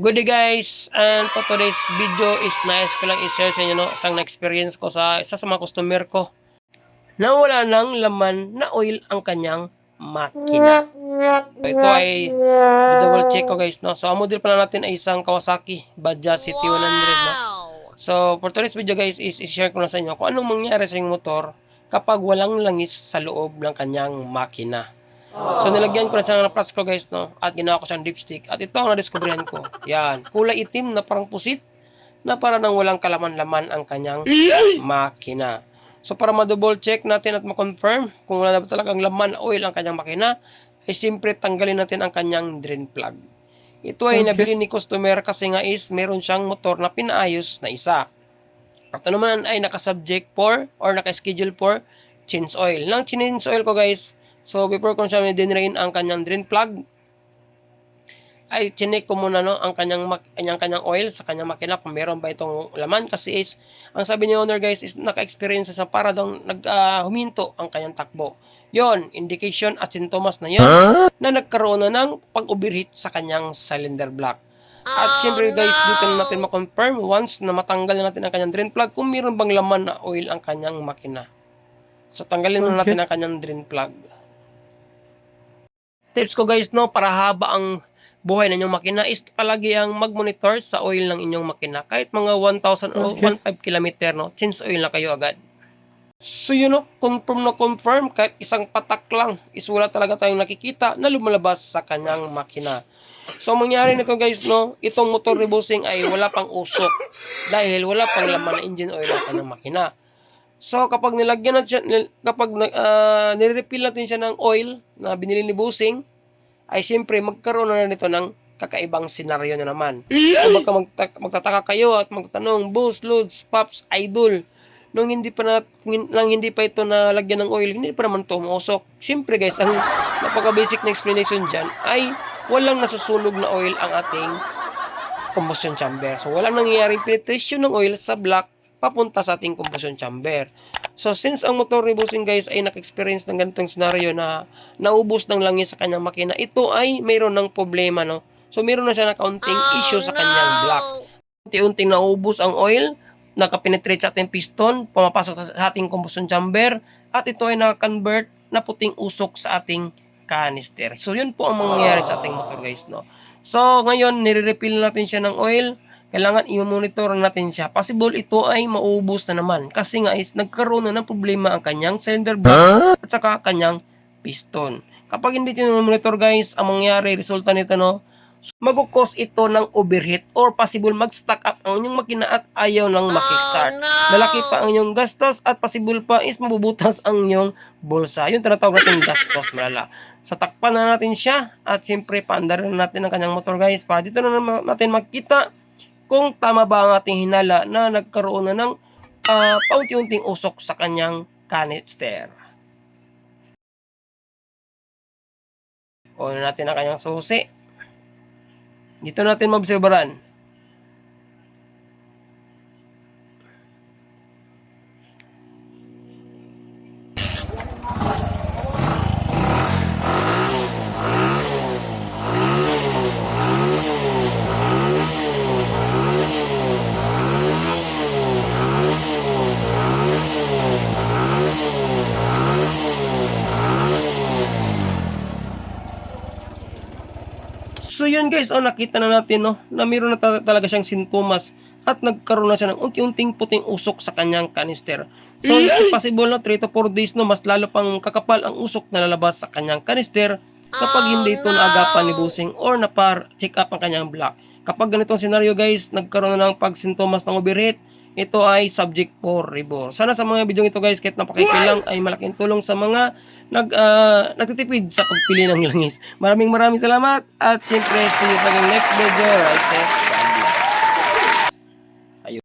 Good day guys, and for today's video is nice ko lang i-share sa inyo no, isang na-experience ko sa isa sa mga customer ko. Nawala ng laman na oil ang kanyang makina. So, ito ay double check ko guys no. So ang model pala natin ay isang Kawasaki Badja City 100 no. So for today's video guys is i-share ko na sa inyo kung anong mangyari sa inyong motor kapag walang langis sa loob ng kanyang makina. So nilagyan ko na siya ng plastic guys no at ginawa ko siyang dipstick at ito ang nadiskubrihan ko. Yan, kulay itim na parang pusit na para nang walang kalaman-laman ang kanyang makina. So para ma-double check natin at ma-confirm kung wala na ba talagang laman oil ang kanyang makina, ay simpre tanggalin natin ang kanyang drain plug. Ito ay nabili ni customer kasi nga is meron siyang motor na pinaayos na isa. At ano naman ay nakasubject for or naka-schedule for change oil. Nang change oil ko guys, so before ko siya dinrain ang kanyang drain plug, ay chinek ko muna no ang kanyang kanyang kanyang oil sa kanyang makina kung meron ba itong laman kasi is ang sabi ni owner guys is naka-experience sa para daw nag huminto ang kanyang takbo. Yon, indication at sintomas na yon na nagkaroon na ng pag-overheat sa kanyang cylinder block. At syempre guys, dito na natin ma-confirm once na matanggal na natin ang kanyang drain plug kung meron bang laman na oil ang kanyang makina. So tanggalin muna natin ang kanyang drain plug. Tips ko guys no, para haba ang buhay ng inyong makina is palagi ang mag-monitor sa oil ng inyong makina. Kahit mga 1,000 o 1.5 km no, change oil na kayo agad. So yun know, confirm na confirm kahit isang patak lang is wala talaga tayong nakikita na lumalabas sa kanyang makina. So ang mangyari nito guys no, itong motor rebusing ay wala pang usok dahil wala pang laman na engine oil ang kanyang makina. So kapag nilagyan natin siya, kapag uh, nire-refill natin siya ng oil na binili ni Busing, ay siyempre magkaroon na nito ng kakaibang senaryo na naman. So baka magta- magtataka kayo at magtatanong, Boss, Lods, Pops, Idol, nung hindi pa na, kung lang hindi pa ito nalagyan ng oil, hindi pa naman ito umusok. Siyempre guys, ang napaka-basic na explanation dyan ay walang nasusunog na oil ang ating combustion chamber. So, walang nangyayaring penetration ng oil sa block papunta sa ating combustion chamber. So, since ang motor ni Busing guys ay naka-experience ng ganitong scenario na naubos ng langis sa kanyang makina, ito ay mayroon ng problema, no? So, mayroon na siya na kaunting issue sa kanyang block. Unti-unting naubos ang oil, nakapenetrate sa ating piston, pumapasok sa ating combustion chamber, at ito ay naka-convert na puting usok sa ating canister. So, yun po ang mangyayari sa ating motor guys, no? So, ngayon, nire-refill natin siya ng oil, kailangan i-monitor natin siya. Possible ito ay maubos na naman kasi nga is nagkaroon na ng problema ang kanyang cylinder block at saka kanyang piston. Kapag hindi ito monitor guys, ang mangyari, resulta nito no, magkukos ito ng overheat or possible mag-stack up ang inyong makina at ayaw nang makistart. Malaki pa ang inyong gastos at possible pa is mabubutas ang inyong bulsa. Yung tinatawag natin gastos malala. Sa takpan na natin siya at siyempre paandarin na natin ang kanyang motor guys para dito na natin makita kung tama ba ang ating hinala na nagkaroon na ng uh, paunti-unting usok sa kanyang canister. On natin ang kanyang susi. Dito natin mabserbaran. So yun guys, oh, nakita na natin no, na meron na ta- talaga siyang sintomas at nagkaroon na siya ng unti-unting puting usok sa kanyang canister. So it's possible no, 3 to 4 days no, mas lalo pang kakapal ang usok na lalabas sa kanyang canister kapag hindi ito naagapan ni Busing or napar-check up ang kanyang block. Kapag ganitong senaryo guys, nagkaroon na ng pagsintomas ng overheat, ito ay subject for rebore. Sana sa mga video ito guys, kahit napakikil lang, ay malaking tulong sa mga nag, ah, nagtitipid sa pagpili ng langis. Maraming maraming salamat at siyempre see you sa next video. Right?